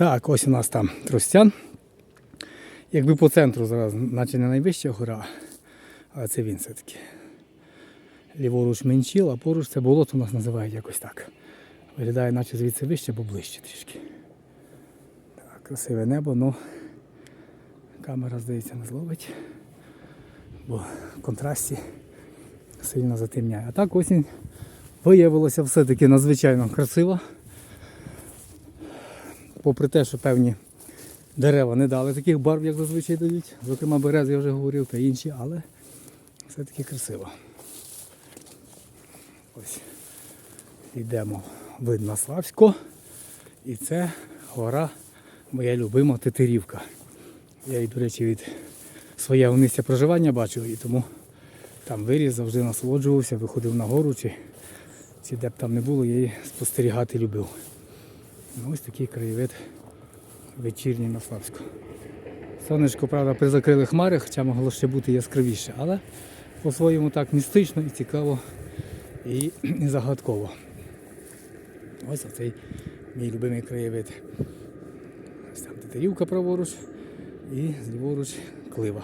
Так, ось у нас там Тростян. Якби по центру зараз, наче не найвища гора, але це він все-таки. Ліворуч менчіл, а поруч це болото у нас називають якось так. Виглядає, наче звідси вище, бо ближче трішки. Так, красиве небо, ну камера, здається, не зловить, бо в контрасті сильно затемняє. А так осінь виявилося все-таки надзвичайно красиво. Попри те, що певні дерева не дали таких барв, як зазвичай дають. Зокрема, берези я вже говорив та інші, але все-таки красиво. Ось йдемо вид на Славську. І це гора моя любима Тетерівка. Я її, до речі, від своєго місця проживання бачив і тому там виріс, завжди насолоджувався, виходив на гору, чи, чи де б там не було, я її спостерігати любив. Ну, ось такий краєвид вечірній на Славську. Сонечко, правда, призакрили хмари, хоча могло ще бути яскравіше, але по-своєму так містично і цікаво і, і загадково. Ось оцей мій любимий краєвид. Ось там Тетерівка праворуч і зліворуч клива.